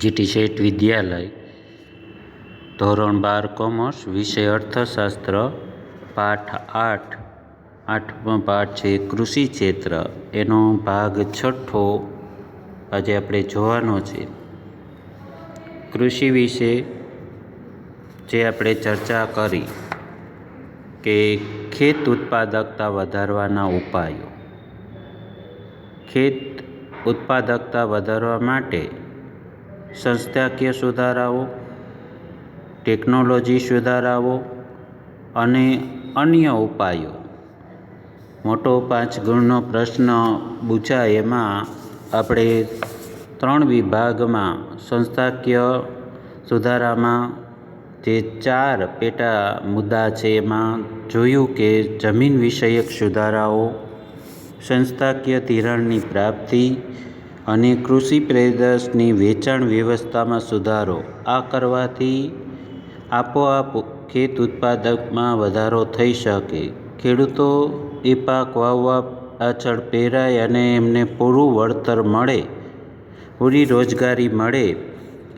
GT શેઠ વિદ્યાલય, ધોરણ બાર commerce, વિષય અર્થશાસ્ત્ર, પાઠ આઠ, આઠમો પાઠ છે કૃષિ ક્ષેત્ર. એનો ભાગ છઠ્ઠો આજે આપણે જોવાનો છે. કૃષિ વિશે જે આપણે ચર્ચા કરી કે ખેત ઉત્પાદકતા વધારવાના ઉપાયો. ખેત ઉત્પાદકતા વધારવા માટે સંસ્થાકીય સુધારાઓ, ટેકનોલોજી સુધારાઓ અને અન્ય ઉપાયો. મોટો પાંચ ગુણનો પ્રશ્ન પૂછાય એમાં આપણે ત્રણ વિભાગમાં સંસ્થાકીય સુધારામાં જે ચાર પેટા મુદ્દા છે એમાં જોયું કે જમીન વિષયક સુધારાઓ સંસ્થાકીય ધિરાણની પ્રાપ્તિ અને કૃષિ પેદાશની વેચાણ વ્યવસ્થામાં સુધારો. આ કરવાથી આપોઆપ ખેત ઉત્પાદકમાં વધારો થઈ શકે. ખેડૂતો એ પાક વાવવા પાછળ પ્રેરાય અને એમને પૂરું વળતર મળે, પૂરી રોજગારી મળે.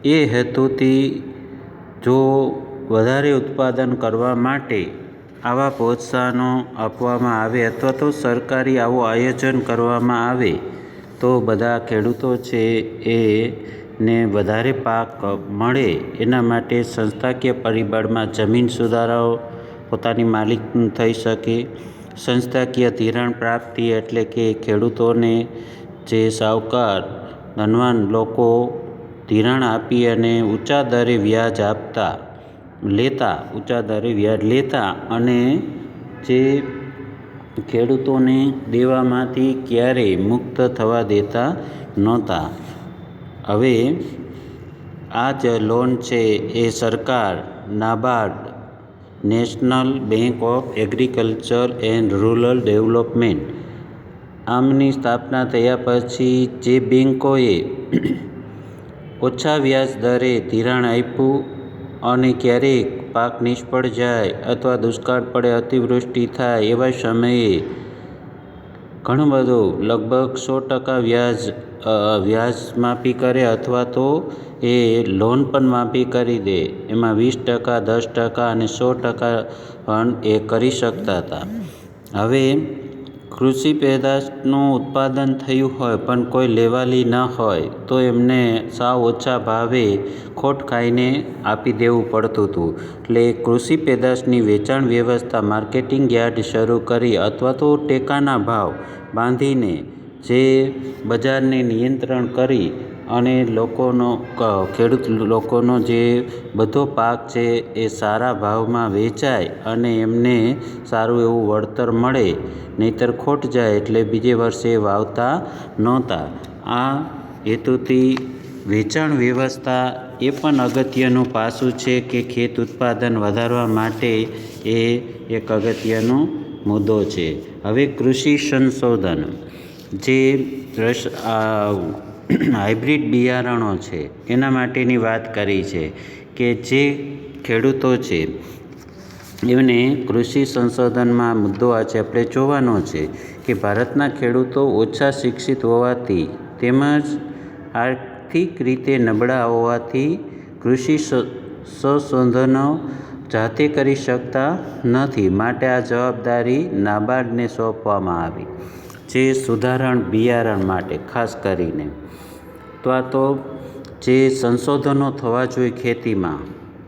એ હેતુથી જો વધારે ઉત્પાદન કરવા માટે આવા પ્રોત્સાહનો આપવામાં આવે અથવા તો સરકારી આવું આયોજન કરવામાં આવે, તો બધા ખેડૂતો છે એ ને વધારે પાક મળે. એના માટે સંસ્થાકીય પરિબળમાં જમીન સુધારાઓ, પોતાની માલિક થઈ શકે. સંસ્થાકીય ધિરાણ પ્રાપ્તિ એટલે કે ખેડૂતોને જે સાવકાર, ધનવાન લોકો ધિરાણ આપી અને ઊંચા દરે વ્યાજ આપતા લેતા ઊંચા દરે વ્યાજ લેતા અને જે ખેડૂતોને દેવામાંથી ક્યારેય મુક્ત થવા દેતા નહોતા. હવે આ જ લોન છે એ સરકાર, NABARD, national bank of agriculture and rural development આમની સ્થાપના થયા પછી જે બેન્કોએ ઓછા વ્યાજ દરે ધિરાણ આપ્યું અને ક્યારેક પાક નિષ્ફળ જાય અથવા દુષ્કાળ પડે, અતિવૃષ્ટિ થાય એવા સમયે ઘણું બધું લગભગ સો ટકા વ્યાજ વ્યાજ માફી કરે અથવા તો એ લોન પણ માફી કરી દે. એમાં વીસ ટકા, દસ ટકા અને સો ટકા પણ એ કરી શકતા હતા. હવે કૃષિ પેદાશનું ઉત્પાદન થયું હોય પણ કોઈ લેવાલી ન હોય, તો એમને સાવ ઓછા ભાવે ખોટ ખાઈને આપી દેવું પડતું હતું. એટલે કૃષિ પેદાશની વેચાણ વ્યવસ્થા માર્કેટિંગ યાર્ડ શરૂ કરી અથવા તો ટેકાના ભાવ બાંધીને જે બજારને નિયંત્રણ કરી અને લોકોનો ખેડૂત લોકોનો જે બધો પાક છે એ સારા ભાવમાં વેચાય અને એમને સારું એવું વળતર મળે, નહીંતર ખોટ જાય એટલે બીજે વર્ષે વાવતા નહોતા. આ હેતુથી વેચાણ વ્યવસ્થા એ પણ અગત્યનું પાસું છે કે ખેત ઉત્પાદન વધારવા માટે એ એક અગત્યનો મુદ્દો છે. હવે કૃષિ સંશોધન. જે હાઇબ્રિડ બિયારણો છે. એના માટેની વાત કરી છે કે જે ખેડૂતો છે, એમને કૃષિ સંશોધનમાં મુદ્દો આ છે. આપણે જોવાનો છે કે ભારતના ખેડૂતો ઓછા શિક્ષિત હોવાથી તેમજ આર્થિક રીતે નબળા હોવાથી કૃષિ સંશોધનો જાતે કરી શકતા નથી. માટે આ જવાબદારી નાબાર્ડને સોંપવામાં આવી. જે સુધારણ બિયારણ માટે, ખાસ કરીને આ તો જે સંશોધનો થવા જોઈએ ખેતીમાં,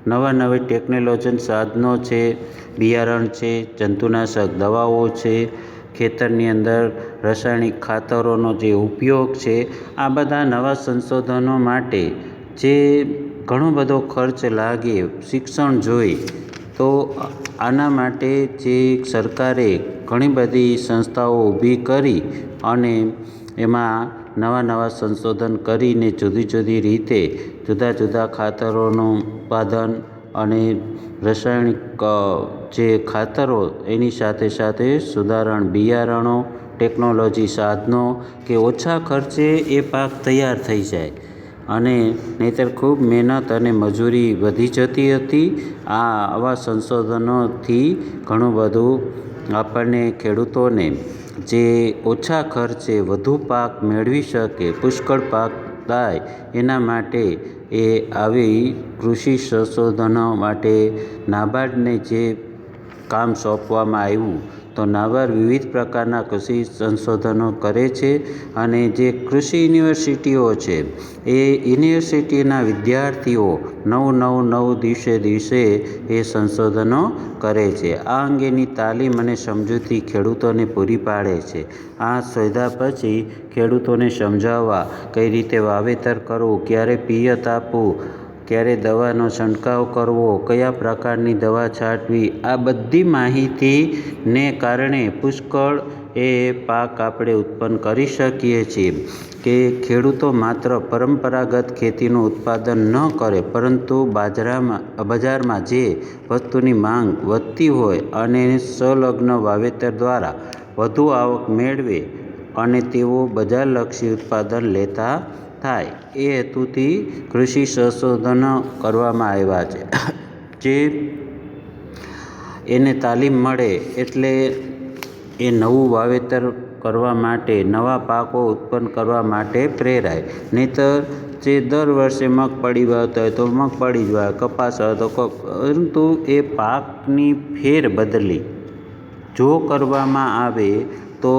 નવા નવી ટેકનોલોજી સાધનો છે, બિયારણ છે, જંતુનાશક દવાઓ છે, ખેતરની અંદર રાસાયણિક ખાતરોનો જે ઉપયોગ છે, આ બધા નવા સંશોધનો માટે જે ઘણો બધો ખર્ચ લાગે શિક્ષણ જોઈ, તો આના માટે જે સરકારે ઘણી બધી સંસ્થાઓ ઊભી કરી અને એમાં નવા નવા સંશોધન કરીને જુદી જુદી રીતે જુદા જુદા ખાતરોનું ઉત્પાદન અને રાસાયણિક જે ખાતરો એની સાથે સાથે સુધારણ, બિયારણો, ટેકનોલોજી, સાધનો કે ઓછા ખર્ચે એ પાક તૈયાર થઈ જાય. અને નહીંતર ખૂબ મહેનત અને મજૂરી વધી જતી હતી. આ આવા સંશોધનોથી ઘણું બધું આપણને ખેડૂતોને જે ઓછા ખર્ચે વધુ પાક મેળવી શકે, પુષ્કળ પાક થાય એના માટે એ આવી કૃષિ સંશોધનો માટે નાબાર્ડને જે કામ સોંપવામાં આવ્યું તો નાબાર્ડ વિવિધ પ્રકારના કૃષિ સંશોધનો કરે છે અને જે કૃષિ યુનિવર્સિટીઓ છે, એ યુનિવર્સિટીના વિદ્યાર્થીઓ નવ નવ નવ દિવસે દિવસે એ સંશોધનો કરે છે. આ અંગેની તાલીમ અને સમજૂતી ખેડૂતોને પૂરી પાડે છે. આ સુવિધા પછી ખેડૂતોને સમજાવવા, કઈ રીતે વાવેતર કરવું, ક્યારે પિયત આપવું ક્યારે દવાનો છંટકાવ કરવો, કયા પ્રકારની દવા છાંટવી, આ બધી માહિતીને કારણે પુષ્કળ એ પાક આપણે ઉત્પન્ન કરી શકીએ છીએ કે ખેડૂતો માત્ર પરંપરાગત ખેતીનું ઉત્પાદન ન કરે, પરંતુ બાજરામાં, બજારમાં જે વસ્તુની માંગ વધતી હોય અને સંલગ્ન વાવેતર દ્વારા વધુ આવક મેળવે અને તેઓ બજારલક્ષી ઉત્પાદન લેતા થાય એ હેતુથી કૃષિ સંશોધનો કરવામાં આવ્યા છે. જે એને તાલીમ મળે એટલે એ નવું વાવેતર કરવા માટે, નવા પાકો ઉત્પન્ન કરવા માટે પ્રેરાય. નહીંતર જે દર વર્ષે મગફળી વાવતા હોય તો મગફળી જ વાવે, કપાસ હોય તો પરંતુ એ પાકની ફેરબદલી જો કરવામાં આવે તો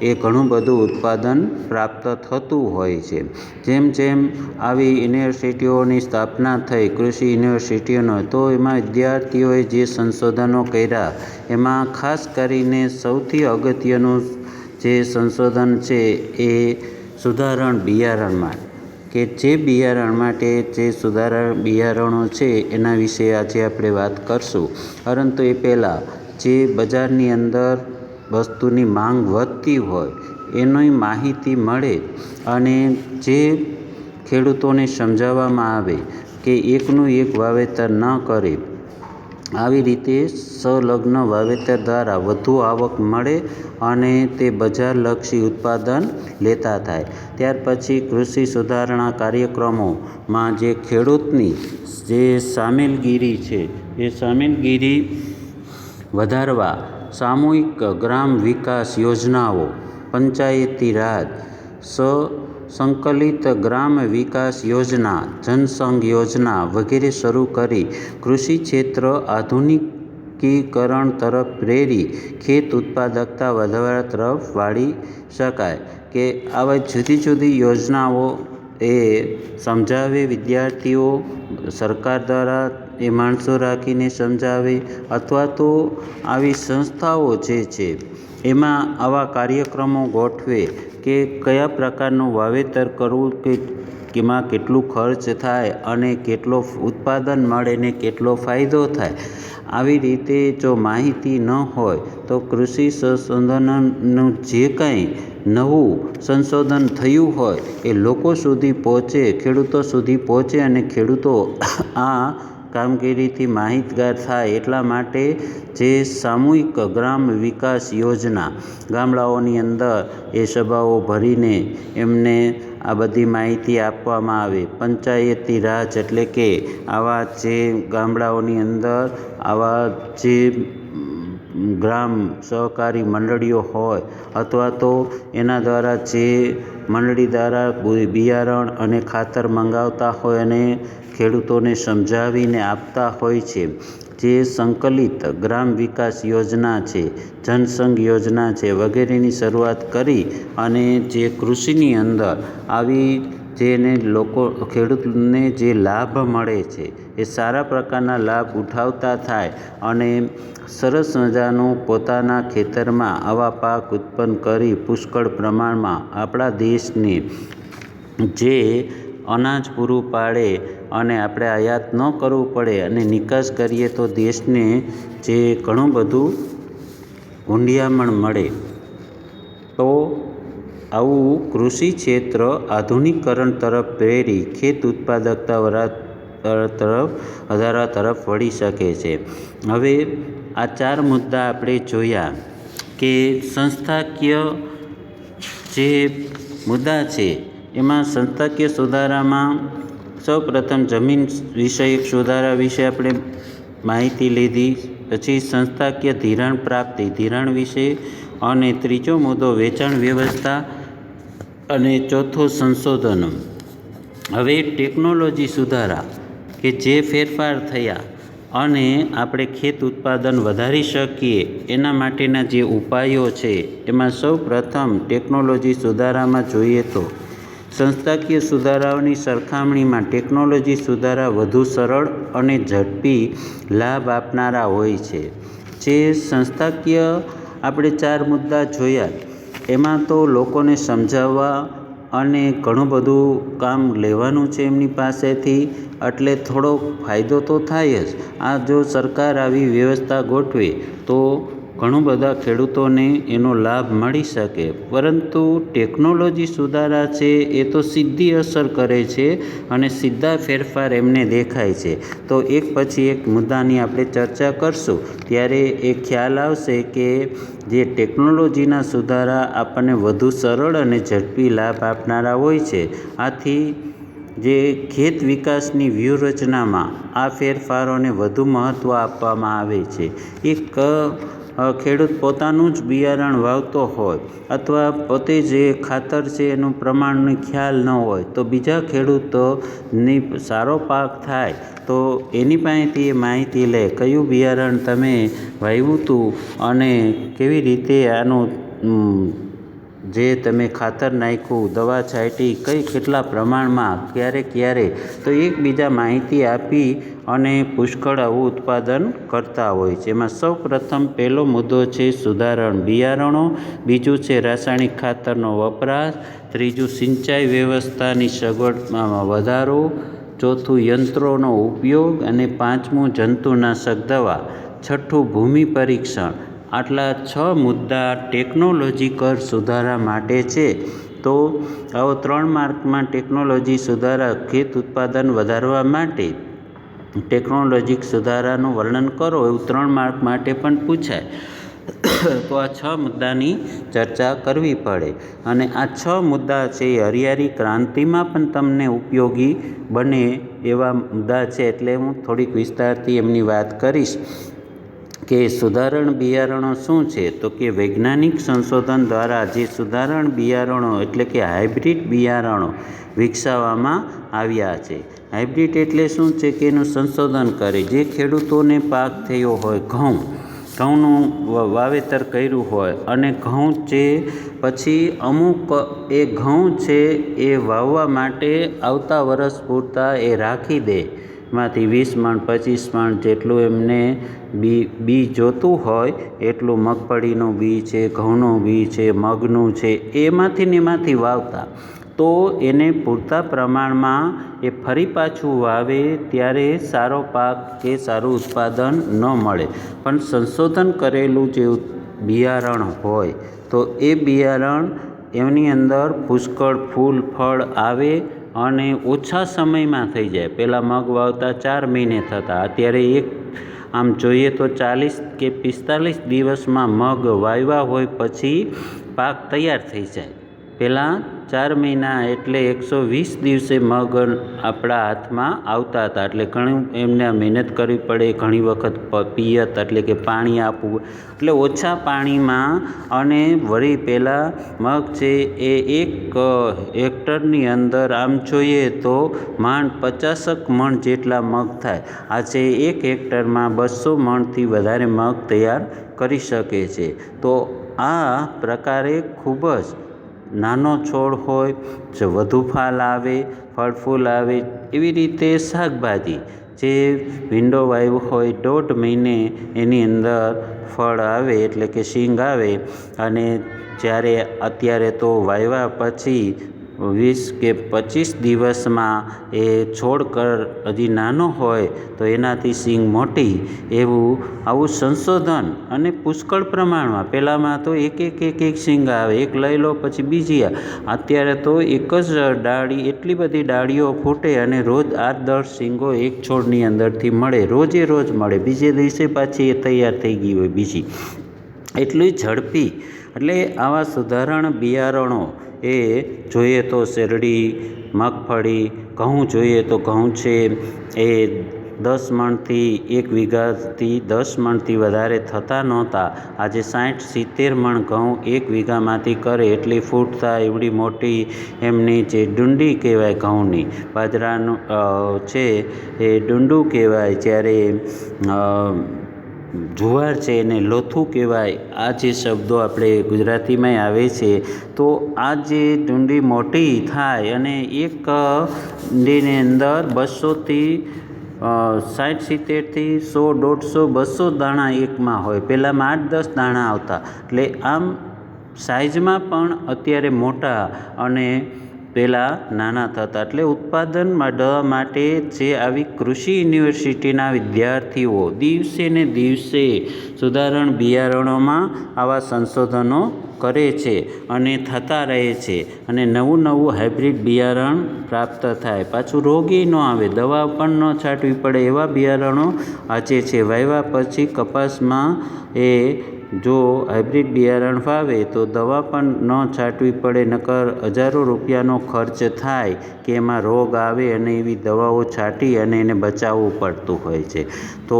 એ ઘણું બધું ઉત્પાદન પ્રાપ્ત થતું હોય છે. જેમ જેમ આવી યુનિવર્સિટીઓની સ્થાપના થઈ, કૃષિ યુનિવર્સિટીઓનો, તો એમાં વિદ્યાર્થીઓએ જે સંશોધનો કર્યા, એમાં ખાસ કરીને સૌથી અગત્યનું જે સંશોધન છે એ સુધારણ બિયારણમાં કે જે બિયારણ માટે જે સુધારણ બિયારણો છે, એના વિશે આજે આપણે વાત કરશું. પરંતુ એ પહેલાં જે બજારની અંદર વસ્તુની માંગ વધતી હોય એની માહિતી મળે અને જે ખેડૂતોને સમજાવવામાં આવે કે એકનું એક વાવેતર ન કરે, આવી રીતે સંલગ્ન વાવેતર દ્વારા વધુ આવક મળે અને તે બજારલક્ષી ઉત્પાદન લેતા થાય. ત્યાર પછી કૃષિ સુધારણા કાર્યક્રમોમાં જે ખેડૂતની જે સામેલગીરી છે, એ સામેલગીરી વધારવા સામૂહિક ગ્રામ વિકાસ યોજનાઓ, પંચાયતી રાજ, સ સંકલિત ગ્રામ વિકાસ યોજના, જનસંઘ યોજના વગેરે શરૂ કરી કૃષિ ક્ષેત્ર આધુનિકીકરણ તરફ પ્રેરી ખેત ઉત્પાદકતા વધારવા તરફ વાળી શકાય કે આવા જુદી જુદી યોજનાઓ એ સમજાવે વિદ્યાર્થીઓ સરકાર દ્વારા એ માણસો રાખીને સમજાવે અથવા તો આવી સંસ્થાઓ જે છે, એમાં આવા કાર્યક્રમો ગોઠવે કે કયા પ્રકારનું વાવેતર કરવું, કે એમાં કેટલું ખર્ચ થાય અને કેટલો ઉત્પાદન મળે ને કેટલો ફાયદો થાય. આવી રીતે જો માહિતી ન હોય તો કૃષિ સંશોધનનું જે કાંઈ નવું સંશોધન થયું હોય એ લોકો સુધી પહોંચે, ખેડૂતો સુધી પહોંચે અને ખેડૂતો આ કામગીરીથી માહિતગાર થાય એટલા માટે જે સામૂહિક ગ્રામ વિકાસ યોજના ગામડાઓની અંદર એ સભાઓ ભરીને એમને આ બધી માહિતી આપવામાં આવે. પંચાયતી રાજ એટલે કે આવા જે ગામડાઓની અંદર આવા જે ગ્રામ સહકારી મંડળીઓ હોય અથવા તો એના દ્વારા જે મંડળી દ્વારા બિયારણ અને ખાતર મંગાવતા હોય અને ખેડૂતોને સમજાવીને આપતા હોય છે, જે સંકલિત ગ્રામ વિકાસ યોજના છે, જનસંઘ યોજના છે વગેરેની શરૂઆત કરી અને જે કૃષિની અંદર આવી જેને લોકો, ખેડૂતને જે લાભ મળે છે, એ સારા પ્રકારના લાભ ઉઠાવતા થાય અને સરસ મજાનું પોતાના ખેતરમાં આવા પાક ઉત્પન્ન કરી પુષ્કળ પ્રમાણમાં આપણા દેશને જે અનાજ પૂરું પાડે અને આપણે આયાત ન કરવું પડે અને નિકાસ કરીએ તો દેશને જે ઘણું બધું ઊંડિયામણ મળે. તો આવું કૃષિ ક્ષેત્ર આધુનિકરણ તરફ પ્રેરી ખેત ઉત્પાદકતા તરફ, વધારા તરફ વળી શકે છે. હવે આ ચાર મુદ્દા આપણે જોયા કે સંસ્થાકીય જે મુદ્દા છે, એમાં સંસ્થાકીય સુધારામાં સૌપ્રથમ જમીન વિષયક સુધારા વિશે આપણે માહિતી લીધી, પછી સંસ્થાકીય ધિરાણ પ્રાપ્તિ, ધિરાણ વિશે અને ત્રીજો મુદ્દો વેચાણ વ્યવસ્થા અને ચોથો સંશોધનો. હવે ટેકનોલોજી સુધારા કે જે ફેરફાર થયા અને આપણે ખેત ઉત્પાદન વધારી શકીએ એના માટેના જે ઉપાયો છે, એમાં સૌ પ્રથમ ટેકનોલોજી સુધારામાં જોઈએ તો સંસ્થાકીય સુધારાઓની સરખામણીમાં ટેકનોલોજી સુધારા વધુ સરળ અને ઝડપી લાભ આપનારા હોય છે. જે સંસ્થાકીય આપણે ચાર મુદ્દા જોયા. એમાં તો લોકોને સમજાવવા અને ઘણું બધું કામ લેવાનું છે એમની પાસેથી, એટલે થોડો ફાયદો તો થાય જ. આ જો સરકાર આવી વ્યવસ્થા ગોઠવે, તો ઘણું બધા ખેડૂતોને એનો લાભ મળી શકે. પરંતુ ટેકનોલોજી સુધારા છે, એ તો સીધી અસર કરે છે અને સીધા ફેરફાર એમને દેખાય છે. તો એક પછી એક મુદ્દાની આપણે ચર્ચા કરશું. ત્યારે એ ખ્યાલ આવશે કે જે ટેકનોલોજીના સુધારા આપણને વધુ સરળ અને ઝડપી લાભ આપનારા હોય છે. આથી જે ખેત વિકાસની વ્યૂહરચનામાં આ ફેરફારોને વધુ મહત્ત્વ આપવામાં આવે છે. એક ખેડૂત પોતાનું જ બિયારણ વાવતો હોય અથવા પોતે જે ખાતર છે એનું પ્રમાણનો ખ્યાલ ન હોય, તો બીજા ખેડૂતોની સારો પાક થાય, તો એની પાસેથી એ માહિતી લે કયું બિયારણ તમે વાવ્યું હતું અને કેવી રીતે આનું જે તમે ખાતર નાખ્યું, દવા છાંટી, કઈ કેટલા પ્રમાણમાં, ક્યારે ક્યારે, તો એકબીજા માહિતી આપી અને પુષ્કળ આવું ઉત્પાદન કરતા હોય છે. એમાં સૌ પ્રથમ પહેલો મુદ્દો છે સુધારણ. બિયારણો, બીજું છે રાસાયણિક ખાતરનો વપરાશ, ત્રીજું સિંચાઈ વ્યવસ્થાની સગવડમાં વધારો, ચોથું યંત્રોનો ઉપયોગ અને પાંચમું જંતુનાશક દવા, છઠ્ઠું ભૂમિ પરીક્ષણ. આટલા છ મુદ્દા ટેકનોલોજીકલ સુધારા માટે છે. તો આવો ત્રણ માર્કમાં ટેકનોલોજી સુધારા, ખેત ઉત્પાદન વધારવા માટે ટેકનોલોજીક સુધારાનું વર્ણન કરો એવું ત્રણ માર્ક માટે પણ પૂછાય. તો આ છ મુદ્દાની ચર્ચા કરવી પડે. અને આ છ મુદ્દા છે એ હરિયાળી ક્રાંતિમાં પણ તમને ઉપયોગી બને એવા મુદ્દા છે એટલે હું થોડીક વિસ્તારથી એમની વાત કરીશ. કે સુધારણ બિયારણો શું છે? તો કે વૈજ્ઞાનિક સંશોધન દ્વારા જે સુધારણ બિયારણો, એટલે કે હાઇબ્રિડ બિયારણો વિકસાવવામાં આવ્યા છે. હાઇબ્રિડ એટલે શું છે કે એનું સંશોધન કરે. જે ખેડૂતોને પાક થયો હોય, ઘઉં. ઘઉંનું વાવેતર કર્યું હોય અને ઘઉં છે, પછી અમુક એ ઘઉં છે એ વાવવા માટે આવતા વરસ પૂરતા એ રાખી દે. માંથી વીસ મણ, પચીસ મણ જેટલું એમને બી બી જોતું હોય, એટલું મગફળીનું બી છે, ઘઉંનું બી છે, મગનું છે, એમાંથી ને એમાંથી વાવતા. તો એને પૂરતા પ્રમાણમાં એ ફરી પાછું વાવે ત્યારે સારો પાક કે સારું ઉત્પાદન ન મળે. પણ સંશોધન કરેલું જે બિયારણ હોય, તો એ બિયારણ એમની અંદર પુષ્કળ ફૂલ, ફળ આવે અને ઓછા સમયમાં થઈ જાય. પહેલાં મગ વાવતા ચાર મહિને થતા. અત્યારે એક, આમ જોઈએ તો ચાલીસ કે પિસ્તાલીસ દિવસમાં મગ વાવ્યા હોય પછી પાક તૈયાર થઈ જાય. પહેલાં ચાર મહિના એટલે એકસો વીસ દિવસે મગ આપણા હાથમાં આવતા હતા. એટલે ઘણી એમને મહેનત કરવી પડે, ઘણી વખત પિયત એટલે કે પાણી આપવું. એટલે ઓછા પાણીમાં અને વળી પહેલાં મગ છે એ એક, હેક્ટરની અંદર આમ જોઈએ તો માંડ પચાસક મણ જેટલા મગ થાય. આજે એક હેક્ટરમાં બસો મણથી વધારે મગ તૈયાર કરી શકે છે. તો આ પ્રકારે ખૂબ જ નાનો છોડ હોય, જે વધુ ફાલ આવે, ફળ ફૂલ આવે, એવી રીતે શાકભાજી જે ભીંડો વાવ્યો હોય, દોઢ મહિને એની અંદર ફળ આવે, એટલે કે સિંગ આવે, અને જ્યારે અત્યારે તો વાવ્યા પછી વીસ કે પચીસ દિવસમાં એ છોડ કર હજી નાનો હોય તો એનાથી સિંગ મોટી એવું આવું સંશોધન અને પુષ્કળ પ્રમાણમાં. પહેલાંમાં તો એક એક એક એક સિંગ આવે, એક લઈ લો પછી બીજી અત્યારે તો એક જ ડાળી, એટલી બધી ડાળીઓ ફૂટે અને રોજ આઠ દસ સિંગો એક છોડની અંદરથી મળે, રોજે રોજ મળે. બીજે દિવસે પાછી એ તૈયાર થઈ ગઈ હોય બીજી. એટલી ઝડપી. એટલે આવા સુધારણ બિયારણો એ જોઈએ તો શેરડી, મગફળી, ઘઉં જોઈએ તો ઘઉં છે. એ દસ મણથી એક વીઘાથી દસ મણથી વધારે થતા નહોતા. આજે સાઠ, સિત્તેર મણ ઘઉં એક વીઘામાંથી કરે એટલી ફૂટ થાય એવડી મોટી એમની જે ડુંડી કહેવાય ઘઉંની. બાજરાનું છે એ ડુંડું કહેવાય જ્યારે જુવાર છે એને લોથું કહેવાય. આ જે શબ્દો આપણે ગુજરાતીમાં આવે છે, તો આ જે ડુંડી મોટી થાય અને એક ડુંડીની અંદર બસોથી સાઠ સિત્તેરથી સો દોઢસો બસો દાણા એકમાં હોય. પહેલાંમાં આઠ દસ દાણા આવતા. એટલે આમ સાઇઝમાં પણ અત્યારે મોટા અને પહેલાં નાના થતા એટલે ઉત્પાદન મઢવા માટે જે આવી કૃષિ યુનિવર્સિટીના વિદ્યાર્થીઓ દિવસે ને દિવસે સુધારણ બિયારણોમાં આવા સંશોધનો કરે છે અને થતા રહે છે અને નવું નવું હાઇબ્રિડ બિયારણ પ્રાપ્ત થાય. પાછું રોગી ન આવે, દવા પણ ન છાંટવી પડે એવા બિયારણો આચે છે. વાવ્યા પછી કપાસમાં એ જો હાઇબ્રિડ બિયારણ ફાવે તો દવા પણ ન છાંટવી પડે, નકર હજારો રૂપિયાનો ખર્ચ થાય કે એમાં રોગ આવે અને એવી દવાઓ છાંટી અને એને બચાવવું પડતું હોય છે. તો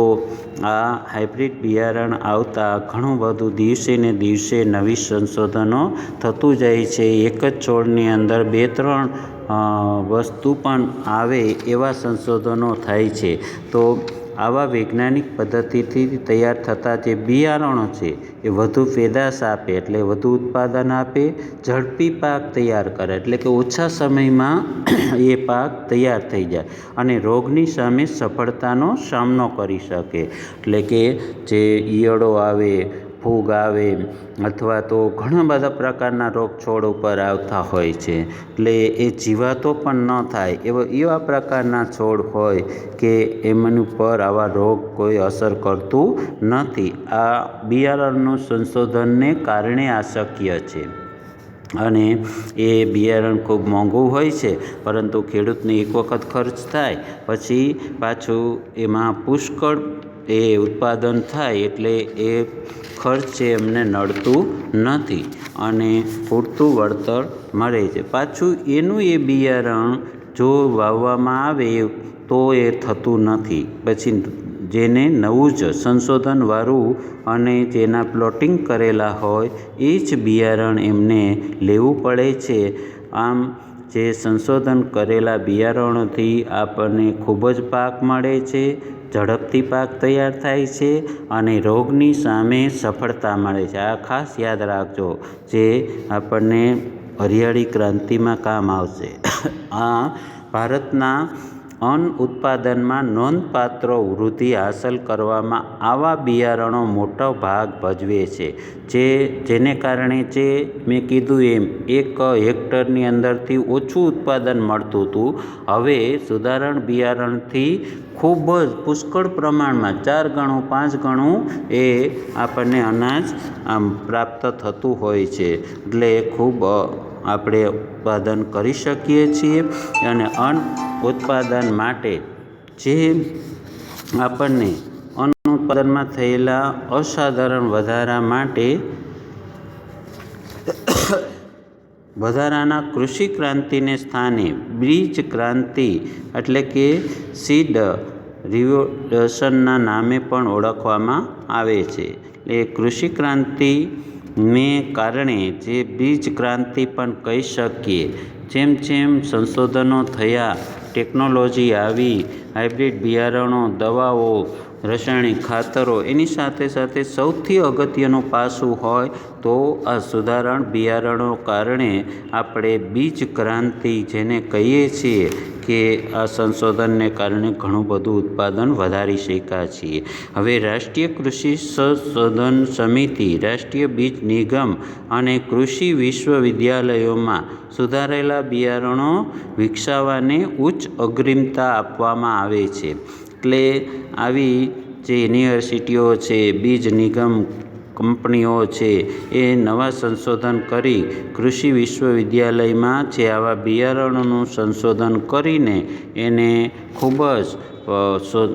આ હાઇબ્રિડ બિયારણ આવતા ઘણું બધું દિવસે ને દિવસે નવી સંશોધનો થતું જાય છે. એક જ છોડની અંદર બે ત્રણ વસ્તુ પણ આવે એવા સંશોધનો થાય છે. તો આવા વૈજ્ઞાનિક પદ્ધતિથી તૈયાર થતા જે બિયારણો છે, એ વધુ પેદાશ આપે એટલે વધુ ઉત્પાદન આપે, ઝડપી પાક તૈયાર કરે એટલે કે ઓછા સમયમાં એ પાક તૈયાર થઈ જાય અને રોગની સામે સફળતાનો સામનો કરી શકે. એટલે કે જે ઈયળો આવે ફૂગ આવે અથવા તો ઘણા બધા પ્રકારના રોગ છોડ ઉપર આવતા હોય છે. એટલે એ જીવાતો પણ ન થાય એવા એવા પ્રકારના છોડ હોય કે એમની ઉપર આવા રોગ કોઈ અસર કરતું નથી. આ બિયારણનું સંશોધનને કારણે આ શક્ય છે. અને એ બિયારણ ખૂબ મોંઘું હોય છે, પરંતુ ખેડૂતને એક વખત ખર્ચ થાય, પછી પાછું એમાં પુષ્કળ એ ઉત્પાદન થાય એટલે એ ખર્ચ એમને નડતું નથી અને પૂરતું વળતર મળે છે. પાછું એનું એ બિયારણ જો વાવવામાં આવે તો એ થતું નથી. પછી જેને નવું જ સંશોધનવાળું અને જેના પ્લોટિંગ કરેલા હોય, એ જ બિયારણ એમને લેવું પડે છે. આમ જે સંશોધન કરેલા બિયારણોથી આપણને ખૂબ જ પાક મળે છે, ઝડપથી પાક તૈયાર થાય છે અને રોગની સામે સફળતા મળે છે. આ ખાસ યાદ રાખજો જે આપણને હરિયાળી ક્રાંતિમાં કામ આવશે. આ ભારતના અન્ન ઉત્પાદનમાં નોંધપાત્ર વૃદ્ધિ હાંસલ કરવામાં આવા બિયારણો મોટો ભાગ ભજવે છે. જે, જેને કારણે જે મેં કીધું એમ, એક હેક્ટરની અંદરથી ઓછું ઉત્પાદન મળતું હતું. હવે સુધારણ બિયારણથી ખૂબ જ પુષ્કળ પ્રમાણમાં ચાર ગણું, પાંચ ગણું એ આપણને અનાજ આમ પ્રાપ્ત થતું હોય છે. એટલે ખૂબ આપણે ઉત્પાદન કરી શકીએ છીએ અને અન્ન ઉત્પાદન માટે જે આપણને અન્ન ઉત્પાદનમાં થયેલા અસાધારણ વધારા માટે વધારાના કૃષિ ક્રાંતિને સ્થાને બ્રિજ ક્રાંતિ એટલે કે સીડ રિવોલ્યુશનના નામે પણ ઓળખવામાં આવે છે. એ કૃષિ ક્રાંતિને કારણે જે બીજ ક્રાંતિ પણ કહી શકીએ. જેમ જેમ સંશોધનો થયા, ટેકનોલોજી આવી, હાઇબ્રિડ બિયારણો, દવાઓ રાસાયણિક ખાતરો એની સાથે સાથે સૌથી અગત્યનું પાસું હોય તો આ સુધારણ બિયારણો કારણે આપણે બીજ ક્રાંતિ જેને કહીએ છીએ કે આ સંશોધનને કારણે ઘણું બધું ઉત્પાદન વધારી શક્યા છીએ. હવે રાષ્ટ્રીય કૃષિ સંશોધન સમિતિ, રાષ્ટ્રીય બીજ નિગમ અને કૃષિ વિશ્વવિદ્યાલયોમાં સુધારેલા બિયારણો વિકસાવવાને ઉચ્ચ અગ્રિમતા આપવામાં આવે છે. એટલે આવી જે યુનિવર્સિટીઓ છે, બીજ નિગમ કંપનીઓ છે, એ નવા સંશોધન કરી કૃષિ વિશ્વવિદ્યાલયમાં જે આવા બિયારણોનું સંશોધન કરીને એને ખૂબ જ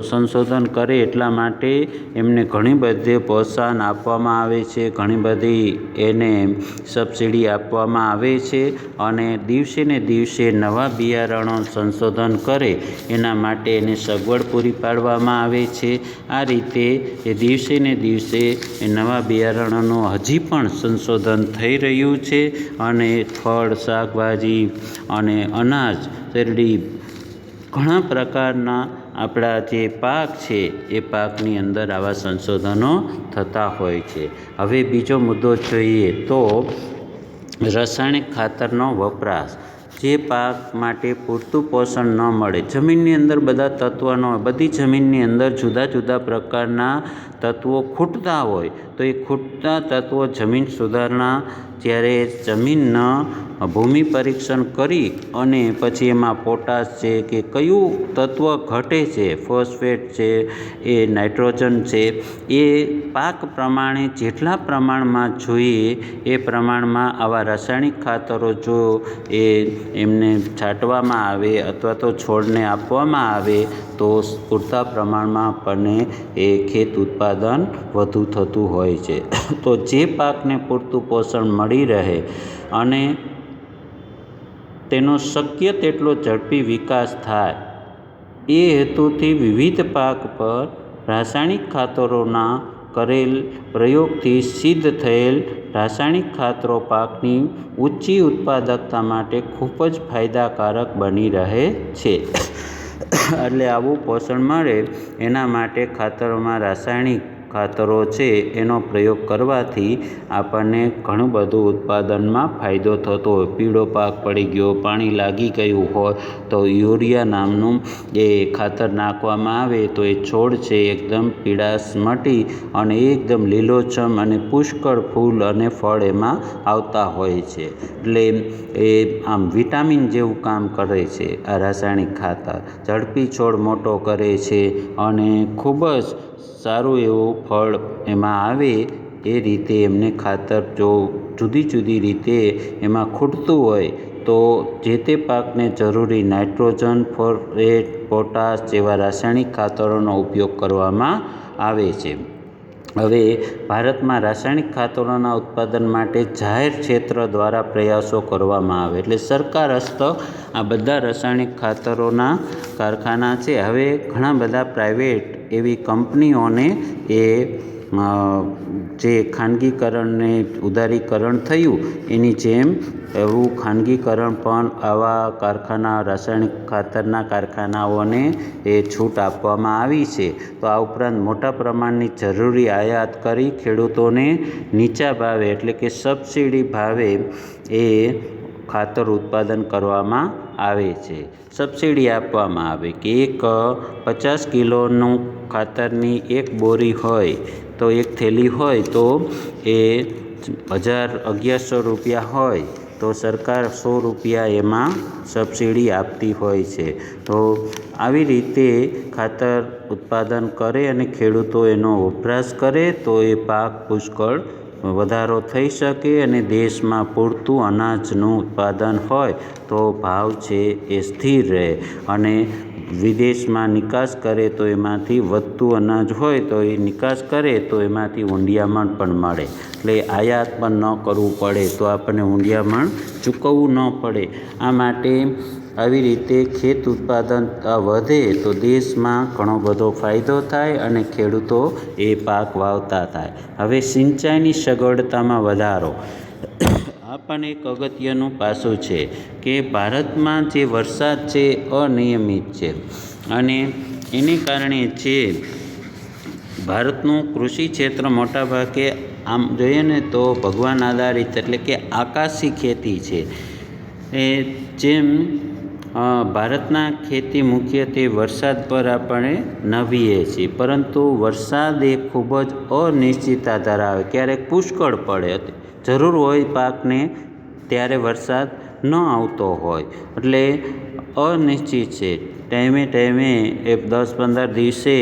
સંશોધન કરે એટલા માટે એમને ઘણી બધી પ્રોત્સાહન આપવામાં આવે છે, ઘણી બધી એને સબસિડી આપવામાં આવે છે અને દિવસે ને દિવસે નવા બિયારણો સંશોધન કરે એના માટે એને સગવડ પૂરી પાડવામાં આવે છે. આ રીતે એ દિવસે ને દિવસે નવા બિયારણોનું હજી પણ સંશોધન થઈ રહ્યું છે અને ફળ, શાકભાજી અને અનાજ શેરડી ઘણા પ્રકારના આપણા જે પાક છે, એ પાકની અંદર આવા સંશોધનો થતા હોય છે. હવે બીજો મુદ્દો જોઈએ તો રાસાયણિક ખાતરનો વપરાશ. જે પાક માટે પૂરતું પોષણ ન મળે. જમીનની અંદર બધા તત્વનો, બધી જમીનની અંદર જુદા જુદા પ્રકારના તત્વો ખૂટતા હોય, તો એ ખૂટતા તત્વો જમીન સુધારણા, જ્યારે જમીનના ભૂમિ પરીક્ષણ કરી અને પછી એમાં પોટાશ છે કે કયું તત્વ ઘટે છે, ફોસ્ફેટ છે, એ નાઇટ્રોજન છે, એ પાક પ્રમાણે જેટલા પ્રમાણમાં જોઈએ એ પ્રમાણમાં આવા રાસાયણિક ખાતરો જો એ એમને છાંટવામાં આવે અથવા તો છોડને આપવામાં આવે, તો પૂરતા પ્રમાણમાં આપણને એ ખેત ઉત્પાદન વધુ થતું હોય છે. તો જે પાકને પૂરતું પોષણ મળી રહે અને તેનો શક્ય તેટલો ઝડપી વિકાસ થાય, એ હેતુથી વિવિધ પાક પર રાસાયણિક ખાતરોના કરેલ પ્રયોગથી સિદ્ધ થયેલ રાસાયણિક ખાતરો પાકની ઊંચી ઉત્પાદકતા માટે ખૂબ જ ફાયદાકારક બની રહે છે. એટલે આવું પોષણ મળે એના માટે ખાતરોમાં રાસાયણિક ખાતરો છે એનો પ્રયોગ કરવાથી આપણને ઘણું બધું ઉત્પાદનમાં ફાયદો થતો હોય. પીળો પાક પડી ગયો, પાણી લાગી ગયું હોય, તો યુરિયા નામનું એ ખાતર નાખવામાં આવે તો એ છોડ છે એકદમ પીળાશ મટી અને એકદમ લીલોછમ અને પુષ્કળ ફૂલ અને ફળ એમાં આવતા હોય છે. એટલે એ આમ વિટામિન જેવું કામ કરે છે આ રાસાયણિક ખાતર. ઝડપી છોડ મોટો કરે છે અને ખૂબ જ સારું એવું ફળ એમાં આવે, એ રીતે એમને ખાતર જો જુદી જુદી રીતે એમાં ખૂટતું હોય, તો જે તે પાકને જરૂરી નાઇટ્રોજન ફોસ્ફેટ પોટાશ જેવા રાસાયણિક ખાતરોનો ઉપયોગ કરવામાં આવે છે. હવે ભારતમાં રાસાયણિક ખાતરોના ઉત્પાદન માટે જાહેર ક્ષેત્ર દ્વારા પ્રયાસો કરવામાં આવે. એટલે સરકાર હસ્ત આ બધા રાસાયણિક ખાતરોના કારખાના છે. હવે ઘણા બધા પ્રાઇવેટ એવી કંપનીઓને એ જે ખાનગીકરણને ઉદારીકરણ થયું, એની જેમ એવું ખાનગીકરણ પણ આવા કારખાના, રાસાયણિક ખાતરના કારખાનાઓને એ છૂટ આપવામાં આવી છે. તો આ ઉપરાંત મોટા પ્રમાણની જરૂરી આયાત કરી ખેડૂતોને નીચા ભાવે એટલે કે સબસિડી ભાવે એ ખાતર ઉત્પાદન કરવામાં આવે છે. સબસિડી આપવામાં આવે કે એક, પચાસ કિલોનું ખાતરની એક બોરી હોય તો એક થેલી હોય તો એ હજાર અગિયારસો રૂપિયા હોય તો સરકાર સો રૂપિયા એમાં સબસિડી આપતી હોય છે. તો આવી રીતે ખાતર ઉત્પાદન કરે અને ખેડૂતો એનો વપરાશ કરે તો એ પાક પુષ્કળ વધારો થઈ શકે અને દેશમાં પૂરતું અનાજનું ઉત્પાદન હોય તો ભાવ છે એ સ્થિર રહે. અને વિદેશમાં નિકાસ કરે તો એમાંથી વધતું અનાજ હોય તો એ નિકાસ કરે તો એમાંથી ઊંડિયામણ પણ મળે. એટલે આયાત પણ ન કરવું પડે તો આપણને ઊંડિયામણ ચૂકવવું ન પડે. આ માટે આવી રીતે ખેત ઉત્પાદન વધે તો દેશમાં ઘણો બધો ફાયદો થાય અને ખેડૂતો એ પાક વાવતા થાય. હવે સિંચાઈની સગવડતામાં વધારો. આ પણ એક અગત્યનું પાસું છે કે ભારતમાં જે વરસાદ છે અનિયમિત છે અને એને કારણે જે ભારતનું કૃષિ ક્ષેત્ર મોટાભાગે આમ જોઈએ ને તો ભગવાન આધારિત એટલે કે આકાશી ખેતી છે. એ જેમ ભારતના ખેતી મુખ્યત્વે વરસાદ પર આપણે નવીએ છીએ, પરંતુ વરસાદ એ ખૂબ જ અનિશ્ચિતતા ધરાવે. ક્યારેક પુષ્કળ પડે જરૂર હોય પાકને ત્યારે વરસાદ ન આવતો હોય. એટલે અનિશ્ચિત છે. ટાઈમે ટાઈમે એ દસ પંદર દિવસે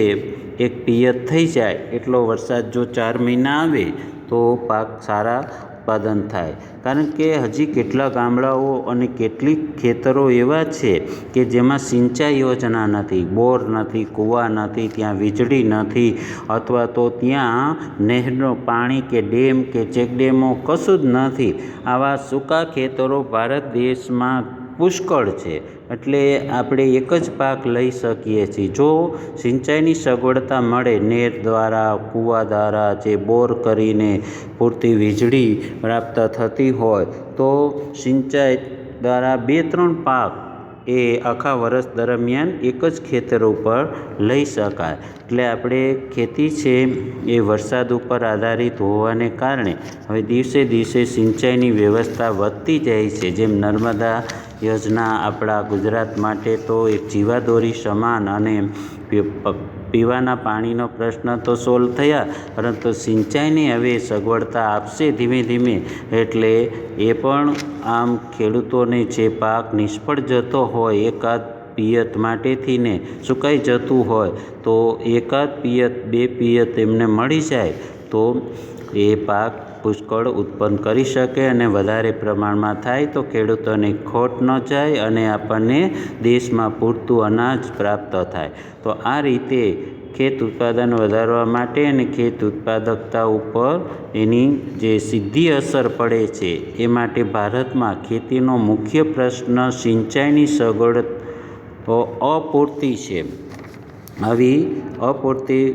એક પિયત થઈ જાય. એટલો વરસાદ જો ચાર મહિના આવે તો પાક સારા ઉત્પાદન થાય. કારણ કે હજી કેટલા ગામડાઓ અને કેટલીક ખેતરો એવા છે કે જેમાં સિંચાઈ યોજના નથી, બોર નથી, કૂવા નથી, ત્યાં વીજળી નથી અથવા તો ત્યાં નહેરનું પાણી કે ડેમ કે ચેકડેમો કશું જ નથી. આવા સૂકા ખેતરો ભારત દેશમાં પુષ્કળ છે. એટલે આપણે એક જ પાક લઈ શકીએ છીએ. જો સિંચાઈની સગવડતા મળે, નેર દ્વારા, કૂવા દ્વારા, જે બોર કરીને પૂરતી વીજળી પ્રાપ્ત થતી હોય, તો સિંચાઈ દ્વારા બે ત્રણ પાક એ આખા વર્ષ દરમિયાન એક જ ખેતર ઉપર લઈ શકાય. એટલે આપણે ખેતી છે એ વરસાદ ઉપર આધારિત હોવાને કારણે હવે દિવસે દિવસે સિંચાઈની વ્યવસ્થા વધતી જાય છે. જેમ નર્મદા યોજના આપણા ગુજરાત માટે તો એક જીવાદોરી સમાન અને પીવાના પાણીનો પ્રશ્ન તો સોલ્વ થયા, પરંતુ સિંચાઈની હવે સગવડતા આપશે ધીમે ધીમે. એટલે એ પણ આમ ખેડૂતોને જે પાક નિષ્ફળ જતો હોય, એકાદ પિયત માટેથી ને સુકાઈ જતું હોય, તો એકાદ પિયત, બે પિયત એમને મળી જાય, તો એ પાક પુષ્કળ ઉત્પન્ન કરી શકે અને વધારે પ્રમાણમાં થાય તો ખેડૂતોને ખોટ ન જાય અને આપણને દેશમાં પૂરતું અનાજ પ્રાપ્ત થાય. તો આ રીતે ખેત ઉત્પાદન વધારવા માટે અને ખેત ઉત્પાદકતા ઉપર એની જે સીધી અસર પડે છે, એ માટે ભારતમાં ખેતીનો મુખ્ય પ્રશ્ન સિંચાઈની સગવડ અપૂરતી છે. આવી અપૂરતી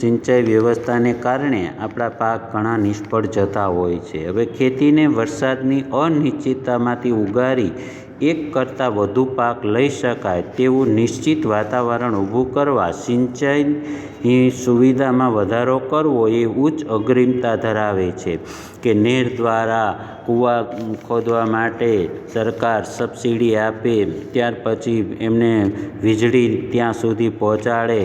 સિંચાઈ વ્યવસ્થાને કારણે આપણા પાક ઘણા નિષ્ફળ જતા હોય છે. હવે ખેતીને વરસાદની અનિશ્ચિતતામાંથી ઉગારી એક કરતાં વધુ પાક લઈ શકાય તેવું નિશ્ચિત વાતાવરણ ઊભું કરવા સિંચાઈની સુવિધામાં વધારો કરવો એ ઉચ્ચ અગ્રિમતા ધરાવે છે કે નહેર દ્વારા કૂવા ખોદવા માટે સરકાર સબસિડી આપે, ત્યાર પછી એમને વીજળી ત્યાં સુધી પહોંચાડે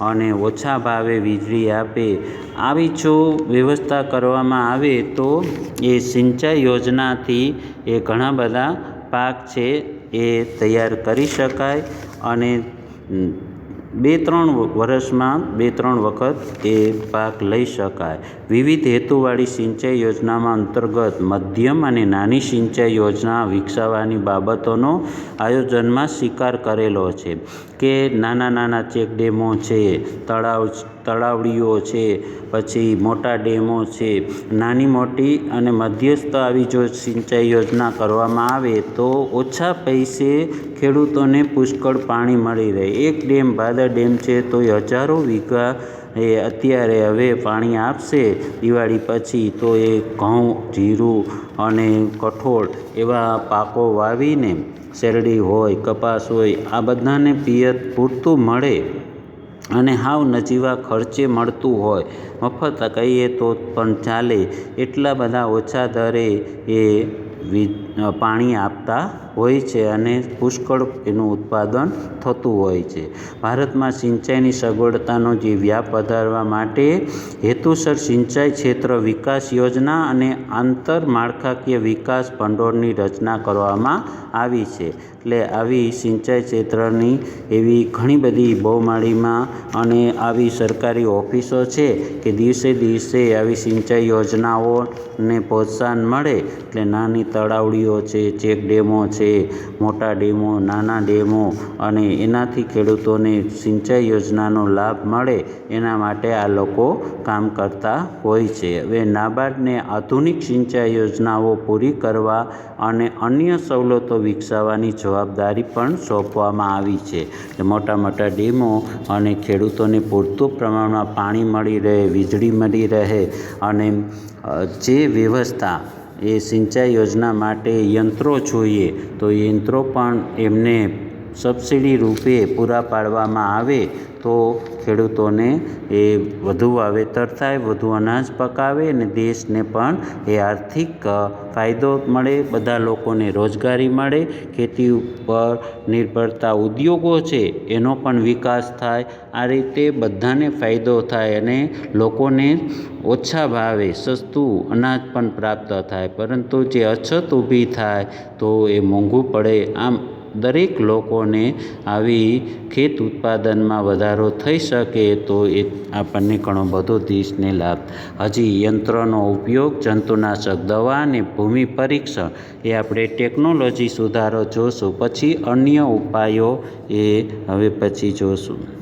અને ઓછા ભાવે વીજળી આપે. આવી જો વ્યવસ્થા કરવામાં આવે તો એ સિંચાઈ યોજનાથી એ ઘણા બધા પાક છે એ તૈયાર કરી શકાય અને બે ત્રણ વર્ષમાં બે ત્રણ વખત એ પાક લઈ શકાય. વિવિધ હેતુવાળી સિંચાઈ યોજનામાં અંતર્ગત મધ્યમ અને નાની સિંચાઈ યોજના વિકસાવવાની બાબતોનો આયોજનમાં સ્વીકાર કરેલો છે કે નાના નાના ચેકડેમો છે, તળાવ તળાવડીઓ છે, પછી મોટા ડેમો છે. નાની, મોટી અને મધ્યસ્થ આવી જો સિંચાઈ યોજના કરવામાં આવે તો ઓછા પૈસે ખેડૂતોને પુષ્કળ પાણી મળી રહે. એક ડેમ ભાદર ડેમ છે તો એ હજારો વીઘા એ અત્યારે હવે પાણી આપશે. દિવાળી પછી તો એ ઘઉં, જીરું અને કઠોળ એવા પાકો વાવીને શેરડી હોય, કપાસ હોય, આ બધાને પિયત પૂરતું મળે. અને સાવ નજીવા ખર્ચે મળતું હોય. મફત કહીએ તો પણ ચાલે. એટલા બધા ઓછા દરે એ વીજ પાણી આપતા હોય છે અને પુષ્કળ એનું ઉત્પાદન થતું હોય છે. ભારતમાં સિંચાઈની સગવડતાનો જે વ્યાપ વધારવા માટે હેતુસર સિંચાઈ ક્ષેત્ર વિકાસ યોજના અને આંતર માળખાકીય વિકાસ ભંડોળની રચના કરવામાં આવી છે. એટલે આવી સિંચાઈ ક્ષેત્રની એવી ઘણી બધી બહુમાળીમાં અને આવી સરકારી ઓફિસો છે કે દિવસે દિવસે આવી સિંચાઈ યોજનાઓને પ્રોત્સાહન મળે. એટલે નાની તળાવડીઓ છે, ચેક ડેમો છે, મોટા ડેમો, નાના ડેમો અને એનાથી ખેડૂતોને સિંચાઈ યોજનાનો લાભ મળે એના માટે આ લોકો કામ કરતા હોય છે. હવે નાબાર્ડને આધુનિક સિંચાઈ યોજનાઓ પૂરી કરવા અને અન્ય સવલતો વિકસાવવાની જવાબદારી પણ સોંપવામાં આવી છે. મોટા મોટા ડેમો અને ખેડૂતોને પૂરતું પ્રમાણમાં પાણી મળી રહે, વીજળી મળી રહે અને જે વ્યવસ્થા એ સિંચાઈ યોજના માટે યંત્રો જોઈએ, તો યંત્રો પણ એમને સબસિડી રૂપે પૂરા પાડવામાં આવે તો ખેડૂતોને એ વધુ વાવેતર થાય, વધુ અનાજ પકાવે અને દેશને પણ એ આર્થિક ફાયદો મળે, બધા લોકોને રોજગારી મળે. ખેતી ઉપર નિર્ભરતા ઉદ્યોગો છે, એનો પણ વિકાસ થાય. આ રીતે બધાને ફાયદો થાય અને લોકોને ઓછા ભાવે, સસ્તું અનાજ પણ પ્રાપ્ત થાય. પરંતુ જે અછત ઊભી થાય તો એ મોંઘું પડે. આમ દરેક લોકોને આવી ખેત ઉત્પાદનમાં વધારો થઈ શકે તો એ આપણને ઘણો બધો દેશને લાભ. હજી યંત્રનો ઉપયોગ, જંતુનાશક, દવા અને ભૂમિ પરીક્ષણ એ આપણે ટેકનોલોજી સુધારો જોશું. પછી અન્ય ઉપાયો એ હવે પછી જોશું.